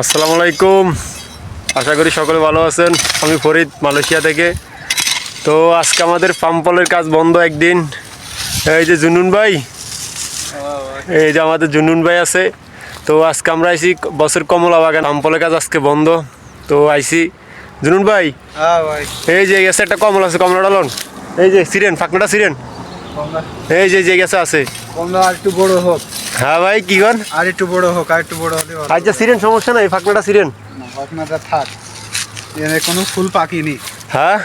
আসসালামু আলাইকুম। আশা করি সকলে ভালো আছেন। আমি ফরিদ মালয়েশিয়া থেকে। তো আজকে আমাদের পাম্পলের কাজ বন্ধ একদিন। এই যে জুনুন ভাই এই যে আমাদের জুনুন ভাই আছে। তো আজকে আমরা আইছি বছর কমলা বাগান। পাম্পলের কাজ আজকে বন্ধ। তো আইছি। জুনুন ভাই হ্যাঁ এই যে গেছে একটা কমলা আছে কমলা ডালন। এই যে সিরেন ফাঁকনাটা সিরেন। এই যে যে গেছে আছে। কমলা একটু বড় হোক। হ্যাঁ ভাই কি কন আর একটু বড় হোক আর একটু বড় হলে আচ্ছা সিরেন সমস্যা নাই ফাঁকনাটা সিরেন আপনারটা থাক। এর কোনো ফুল পাকিনি। হ্যাঁ?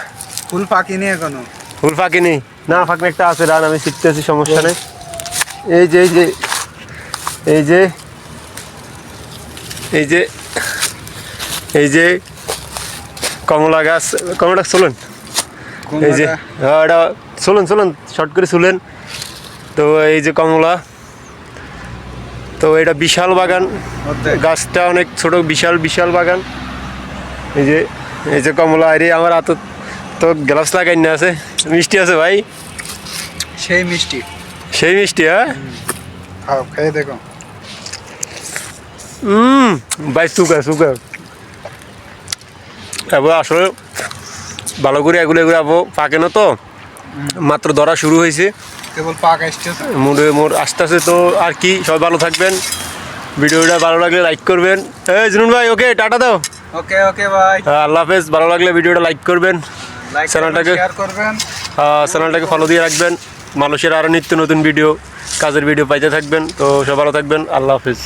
ফুল পাকিনি এখনও। ফুল ফাঁকি নেই না ফাঁকি একটা আছে রান আমি শিখতেছি সমস্যা নেই। এই যে এই যে এই যে এই যে এই যে কমলা গাছ কমলা চলুন। এই যে হ্যাঁ এটা চলুন চলুন শর্ট করে চুলেন। তো এই যে কমলা তো এটা বিশাল বাগান। গাছটা অনেক ছোট বিশাল বিশাল বাগান। এই যে এই যে কমলা আরে আমার হাত তো গ্লাস লাগাই না আছে। মিষ্টি আছে ভাই? সেই মিষ্টি। সেই মিষ্টি হ্যাঁ? খাও খেয়ে দেখো। হুম ভাই সুগার সুগার। এবার আসলে ভালো করে এগুলো এগুলো পাকে না তো? মাত্র ধরা শুরু হয়েছে। কেবল পাক আসতেছে মোড়ে মোড় আস্তে আস্তে তো আর কি সবাই ভালো থাকবেন। ভিডিওটা ভালো লাগলে লাইক করবেন। এই জুনুন ভাই ওকে টাটা দাও। ওকে ওকে ভাই হ্যাঁ, আল্লাহ হাফেজ ভালো লাগলে ভিডিওটা লাইক করবেন। চ্যানেলটাকে- শেয়ার করবেন। চ্যানেলটাকে ফলো দিয়ে রাখবেন। মানুষের আরও নিত্য নতুন ভিডিও কাজের ভিডিও পাইতে থাকবেন। তো সব ভালো থাকবেন আল্লাহ হাফেজ।